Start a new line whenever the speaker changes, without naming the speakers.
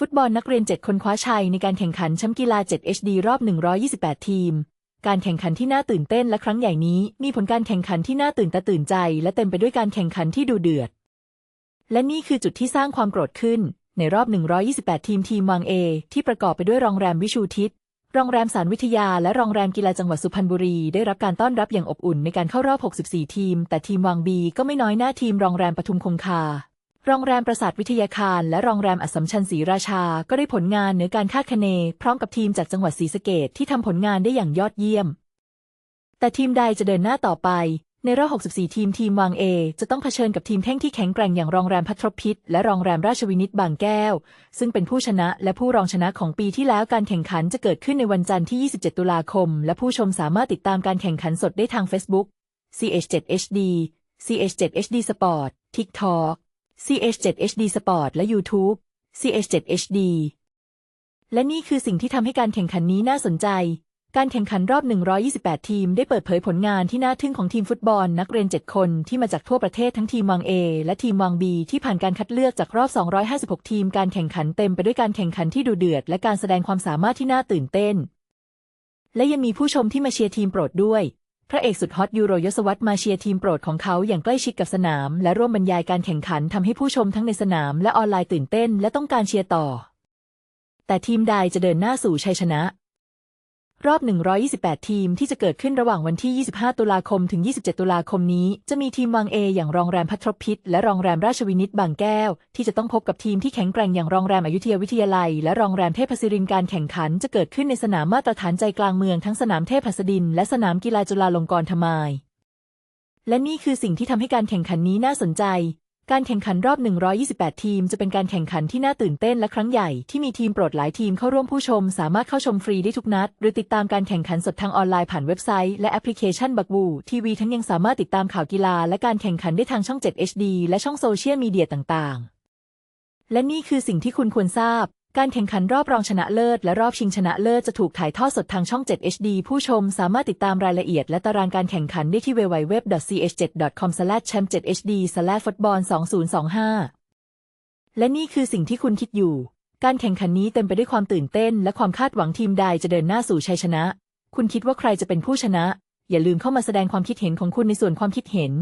ฟุตบอลนักเรียน 7 คนคว้าชัยในการแข่งขันแชมป์กีฬา 7 HD รอบ 128 ทีม การแข่งขันที่น่าตื่นเต้นและครั้งใหญ่นี้ มีผลการแข่งขันที่น่าตื่นตาตื่นใจ และเต็มไปด้วยการแข่งขันที่ดูเดือด และนี่คือจุดที่สร้างความโกรธขึ้น ในรอบ 128 ทีมทีมวังเอ ที่ประกอบไปด้วยโรงแรมวิชูทิศโรงแรมสารวิทยาและโรงแรมกีฬาจังหวัดสุพรรณบุรีได้รับการต้อนรับอย่างอบอุ่นในการเข้ารอบ 64 ทีม แต่ทีมวังบีก็ไม่น้อยหน้าทีมโรงแรมปทุมคงคา โรงแรมปราสาทวิทยาคาร และโรงแรมอัสมชัญศรีราชา ก็ได้ผลงานเหนือการคาดคะเน พร้อมกับทีมจากจังหวัดศรีสะเกดที่ทำผลงานได้อย่างยอดเยี่ยม แต่ทีมใดจะเดินหน้าต่อไป ในรอบ 64 ทีมทีมวางเอจะต้องเผชิญกับทีมแท่งที่แข็งแกร่งอย่างโรงแรมพัทรพิษและโรงแรมราชวินิตบางแก้ว ซึ่งเป็นผู้ชนะและผู้รองชนะของปีที่แล้วการแข่งขันจะเกิดขึ้นในวันจันทร์ที่ 27 ตุลาคม และผู้ชมสามารถติดตามการแข่งขันสดได้ทาง Facebook CH7HD CH7HD Sport TikTok CH7HD Sport และ YouTube CH7HD และนี่คือสิ่งที่ทำให้การแข่งขันนี้น่าสนใจ การแข่งขันรอบ 128 ทีมได้เปิดเผยผลงานที่น่าทึ่งของทีมฟุตบอลนักเรียน 7 คนที่มาจากทั่วประเทศทั้งทีมวัง A และทีมวัง B ที่ผ่านการคัดเลือกจากรอบ 256 ทีม การแข่งขันเต็มไปด้วยการแข่งขันที่ดูเดือด และการแสดงความสามารถที่น่าตื่นเต้น และยังมีผู้ชมที่มาเชียร์ทีมโปรดด้วย พระเอกสุดฮอตยูโรยศวรรษมาเชียร์ทีมโปรดของเขาอย่างใกล้ชิดกับสนาม และร่วมบรรยายการแข่งขันทำให้ผู้ชมทั้งในสนามและออนไลน์ตื่นเต้น และต้องการเชียร์ต่อ แต่ทีมใดจะเดินหน้าสู่ชัยชนะ รอบ 128 ทีมที่จะเกิดขึ้นระหว่างวันที่ 25 ตุลาคม ถึง 27 ตุลาคมนี้ จะมีทีมวังเอ อย่างโรงแรมพัทรพิษและโรงแรมราชวินิตบางแก้ว ที่จะต้องพบกับทีมที่แข็งแกร่งอย่างโรงแรมอยุธยาวิทยาลัย และโรงแรมเทพศิรินทร์การแข่งขันจะเกิดขึ้นในสนามมาตรฐานใจกลางเมืองทั้งสนามเทพหัสดิน และสนามกีฬาจุฬาลงกรณ์ธมายและนี่คือสิ่งที่ทำให้การแข่งขันนี้น่าสนใจ การแข่งขันรอบ 128 ทีมจะเป็นการแข่งขันที่น่าตื่นเต้นและครั้งใหญ่ที่มีทีมโปรดหลายทีมเข้าร่วมผู้ชม สามารถเข้าชมฟรีได้ทุกนัด หรือติดตามการแข่งขันสดทางออนไลน์ผ่านเว็บไซต์และแอปพลิเคชันบักบูทีวีทั้งยังสามารถติดตามข่าวกีฬาและการแข่งขันได้ทางช่อง 7 HD และช่องโซเชียลมีเดียต่างๆ และนี่คือสิ่งที่คุณควรทราบ การแข่งขันรอบรองชนะเลิศและรอบชิงชนะเลิศจะถูกถ่ายทอดสดทางช่อง 7 HD ผู้ชมสามารถติดตามรายละเอียดและตารางการแข่งขันได้ที่ www.ch7.com/champ7hd/football 2025 และนี่คือสิ่งที่คุณคิดอยู่ การแข่งขันนี้เต็มไปด้วยความตื่นเต้น และความคาดหวังทีมใดจะเดินหน้าสู่ชัยชนะ คุณคิดว่าใครจะเป็นผู้ชนะ อย่าลืมเข้ามาแสดงความคิดเห็นของคุณในส่วนความคิดเห็น